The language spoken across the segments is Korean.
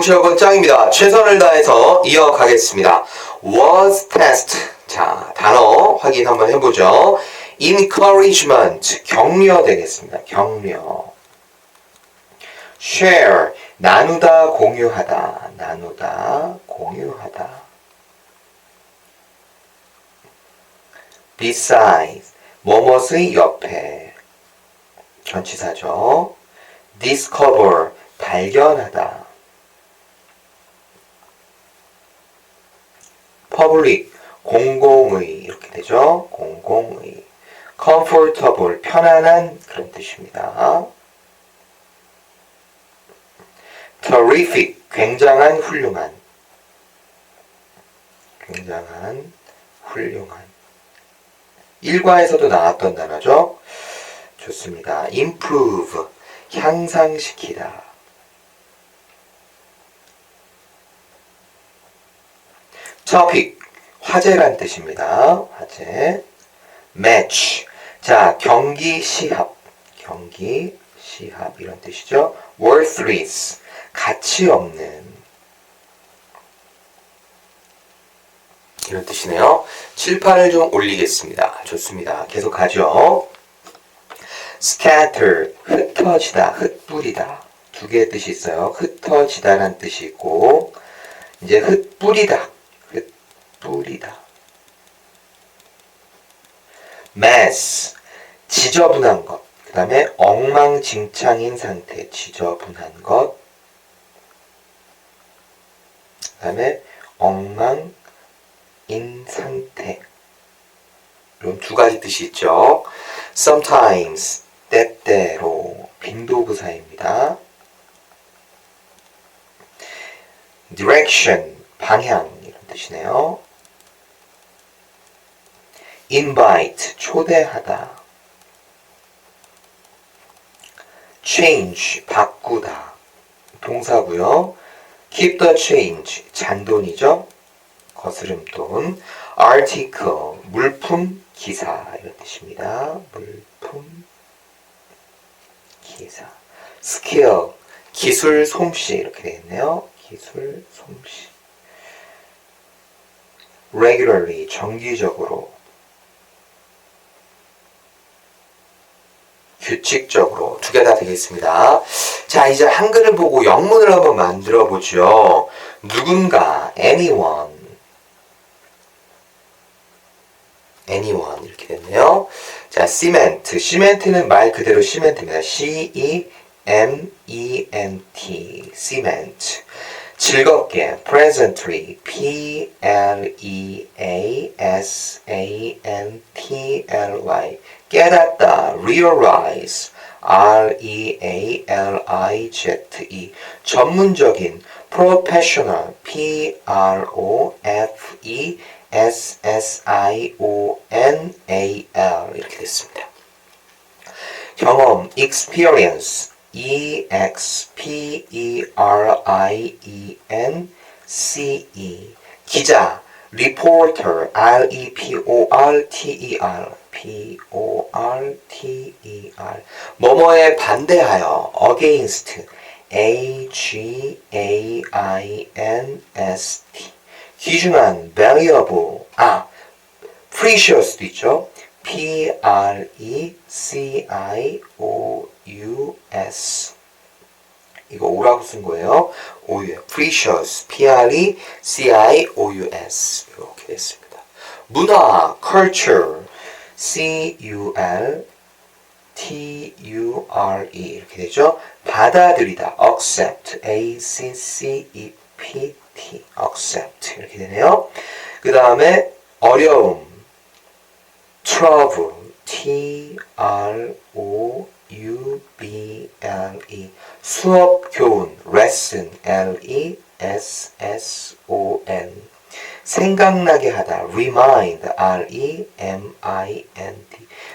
정치학원 짱입니다. 최선을 다해서 이어가겠습니다. was test. 자, 단어 확인 한번 해보죠. encouragement. 격려 되겠습니다. 격려. share. 나누다, 공유하다. 나누다, 공유하다. beside. 뭐뭇의 옆에. 전치사죠. discover. 발견하다. Public, 공공의 이렇게 되죠. 공공의. comfortable, 편안한 그런 뜻입니다. terrific, 굉장한, 훌륭한. 굉장한, 훌륭한. 일과에서도 나왔던 단어죠. 좋습니다. improve, 향상시키다. Topic, 화제란 뜻입니다. 화제. match. 자, 경기 시합. 경기 시합 이런 뜻이죠. worthless. 가치 없는. 이런 뜻이네요. 칠판을 좀 올리겠습니다. 좋습니다. 계속 가죠. scatter. 흩어지다, 흩뿌리다. 두 개의 뜻이 있어요. 흩어지다란 뜻이 있고, 이제 흩뿌리다. 뿌리다. mess, 지저분한 것. 그 다음에 엉망진창인 상태, 지저분한 것. 그 다음에 엉망인 상태. 이런 두 가지 뜻이 있죠. sometimes, 때때로, 빈도부사입니다. direction, 방향, 이런 뜻이네요. Invite 초대하다. change 바꾸다. 동사고요. keep the change 잔돈이죠. 거스름돈. article 물품 기사. 이런 뜻입니다. 물품 기사. skill 기술 솜씨. 이렇게 되겠네요. 기술 솜씨. regularly 정기적으로 규칙적으로 두 개 다 되겠습니다. 자, 이제 한글을 보고 영문을 한번 만들어 보죠. 누군가, anyone, anyone 이렇게 됐네요. 자, cement, 시멘트는 말 그대로 시멘트입니다. C E M E N T, cement. 즐겁게, presently, P L E A S A N T L Y. 깨닫다, realize, R-E-A-L-I-Z-E. 전문적인, professional, P-R-O-F-E-S-S-I-O-N-A-L. 이렇게 됐습니다. 경험, experience, E-X-P-E-R-I-E-N-C-E. 기자, reporter, R-E-P-O-R-T-E-R. P-O-R-T-E-R. 뭐뭐에 반대하여, against, A-G-A-I-N-S-T. 귀중한, valuable, 아, precious도 있죠. P-R-E-C-I-O-U-S. 이거 오라고 쓴 거예요. 오유, precious, P-R-E-C-I-O-U-S. 이렇게 됐습니다. 문화, culture, C-U-L-T-U-R-E. 이렇게 되죠. 받아들이다, accept, A-C-C-E-P-T, accept. 이렇게 되네요. 그 다음에 어려움, trouble, T-R-O-U-B-L-E. 수업, 교훈, lesson, L-E-S-S-O-N. 생각나게 하다, remind, R-E-M-I-N-D.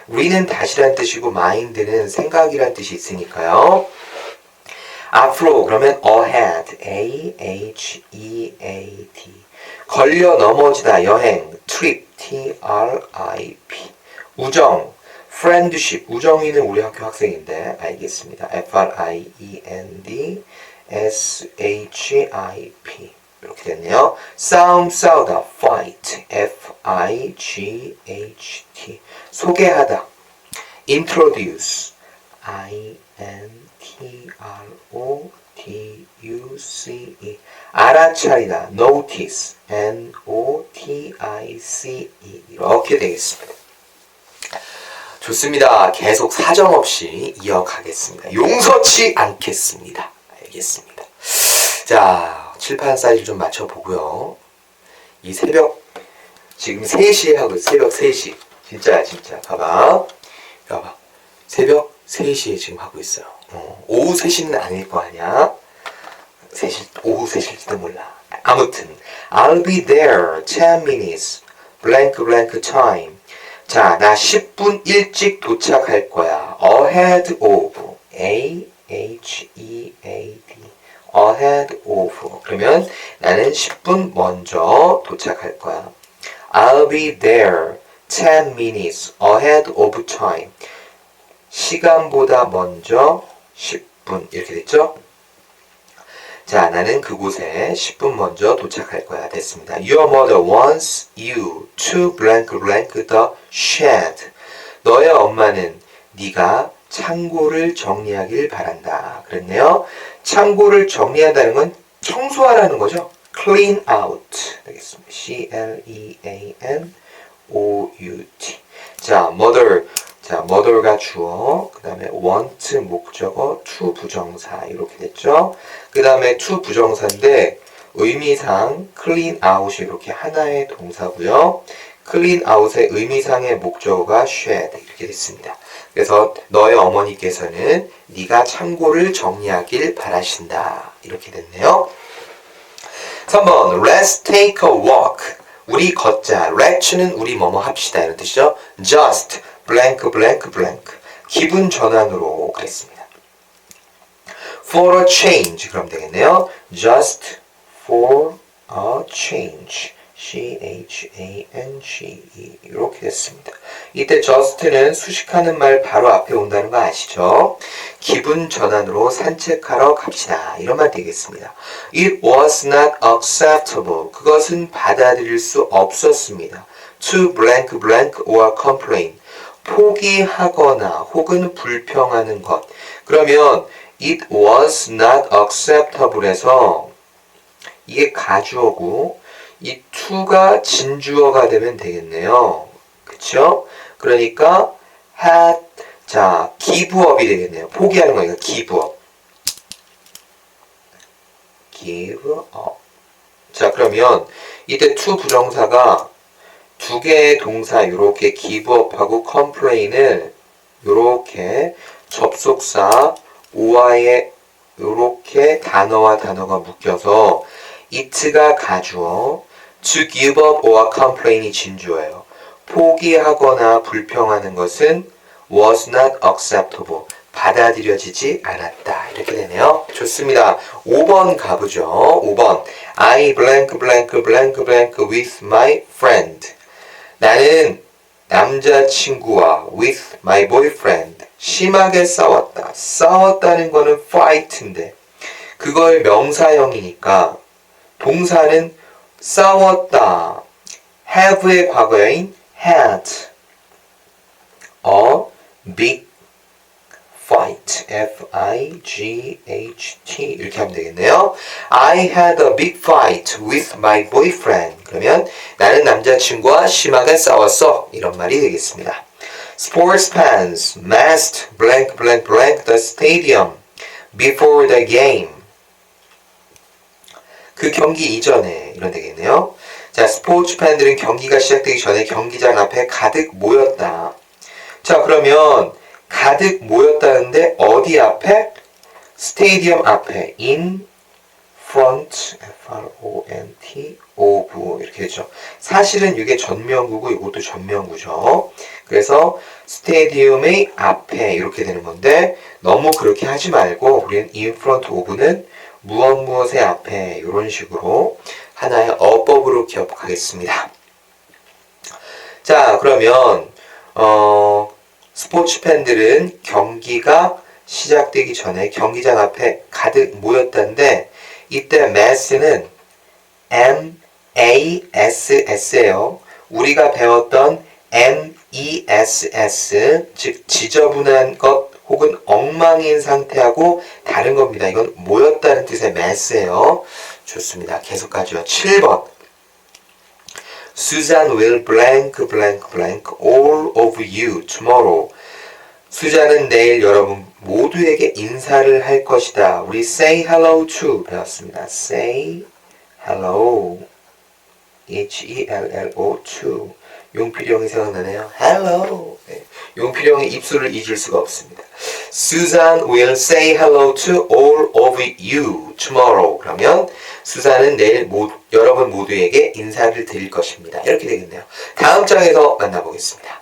re는 다시란 뜻이고 mind는 생각이란 뜻이 있으니까요. 앞으로 그러면 ahead, A-H-E-A-D. 걸려 넘어지다, 여행, trip, T-R-I-P. 우정, friendship, 우정이는 우리 학교 학생인데 알겠습니다. F-R-I-E-N-D S-H-I-P 이렇게 됐네요. 싸움 싸우다 fight F-I-G-H-T 소개하다 introduce I-N-T-R-O-D-U-C-E 알아차리다 notice N-O-T-I-C-E 이렇게 되겠습니다. 좋습니다. 계속 사정없이 이어가겠습니다. 용서치 않겠습니다. 알겠습니다. 자, 칠판 사이즈 좀 맞춰보고요. 이 새벽, 지금 3시에 하고, 새벽 3시. 진짜야, 진짜. 봐봐. 봐봐. 새벽 3시에 지금 하고 있어요. 어, 오후 3시는 아닐 거 아니야? 3시, 오후 3시일지도 몰라. 아무튼, I'll be there 10 minutes, blank blank time. 자, 나 10분 일찍 도착할 거야. ahead of, A, H, E, A, D. ahead of. 그러면 나는 10분 먼저 도착할 거야. I'll be there 10 minutes ahead of time. 시간보다 먼저 10분. 이렇게 됐죠? 자, 나는 그곳에 10분 먼저 도착할 거야. 됐습니다. Your mother wants you to blank blank the shed. 너의 엄마는 네가 창고를 정리하길 바란다. 그랬네요. 창고를 정리한다는 건 청소하라는 거죠. clean out 되겠습니다. C L E A N O U T. 자, mother 자, mother가 주어, 그 다음에 want 목적어, to 부정사 이렇게 됐죠. 그 다음에 to 부정사인데 의미상 clean out이 이렇게 하나의 동사고요. clean out의 의미상의 목적어가 shed 이렇게 됐습니다. 그래서 너의 어머니께서는 네가 창고를 정리하길 바라신다 이렇게 됐네요. 3번 Let's take a walk. 우리 걷자. Let's는 우리 뭐뭐 합시다 이런 뜻이죠. Just blank blank blank. 기분 전환으로 그랬습니다. For a change 그럼 되겠네요. Just for a change. C-H-A-N-G-E 이렇게 됐습니다. 이때 just는 수식하는 말 바로 앞에 온다는 거 아시죠? 기분 전환으로 산책하러 갑시다. 이런 말 되겠습니다. It was not acceptable. 그것은 받아들일 수 없었습니다. To blank blank or complain. 포기하거나 혹은 불평하는 것. 그러면 it was not acceptable에서 이게 가주어고 이 to가 진주어가 되면 되겠네요. 그쵸? 그러니까 had 자 up이 되겠네요. 포기하는 거니까 give up. 자 그러면 이때 to 부정사가 두 개의 동사 이렇게 up하고 complain을 이렇게 접속사 오와의 이렇게 단어와 단어가 묶여서 it가 가주어, to give up or complain이 진주어예요. 포기하거나 불평하는 것은 was not acceptable. 받아들여지지 않았다. 이렇게 되네요. 좋습니다. 5번 가보죠. 5번. I blank blank blank blank with my friend. 나는 남자친구와 with my boyfriend 심하게 싸웠다. 싸웠다는 거는 fight인데 그걸 명사형이니까 동사는 싸웠다. have의 과거인 had a big fight F-I-G-H-T 이렇게 하면 되겠네요. I had a big fight with my boyfriend 그러면 나는 남자친구와 심하게 싸웠어 이런 말이 되겠습니다. Sports fans massed blank blank blank the stadium before the game 그 경기 이전에 이런 되겠네요. 자, 스포츠 팬들은 경기가 시작되기 전에 경기장 앞에 가득 모였다. 자, 그러면 가득 모였다는데 어디 앞에? 스테디엄 앞에 in front F-R-O-N-T of 이렇게 되죠. 사실은 이게 전면구고 이것도 전면구죠. 그래서 스테디움의 앞에 이렇게 되는 건데 너무 그렇게 하지 말고 우리는 in front of는 무엇 무엇의 앞에 이런 식으로 하나의 어법으로 기억하겠습니다. 자, 그러면 어, 스포츠 팬들은 경기가 시작되기 전에 경기장 앞에 가득 모였다는데 이때 mass는 M A S S예요. 우리가 배웠던 M E S S 즉 지저분한 것 혹은 엉망인 상태하고 다른 겁니다. 이건 모였다는 뜻의 mass예요. 좋습니다. 계속 가죠. 7번. Susan will blank blank blank all of you tomorrow. 수잔은 내일 여러분 모두에게 인사를 할 것이다. 우리 say hello to 배웠습니다. say hello. H-E-L-L-O to. 용필형이 생각나네요. hello. 네. 용필형의 입술을 잊을 수가 없습니다. Susan will say hello to all of you tomorrow. 그러면 수잔은 내일 모, 여러분 모두에게 인사를 드릴 것입니다. 이렇게 되겠네요. 다음 장에서 만나보겠습니다.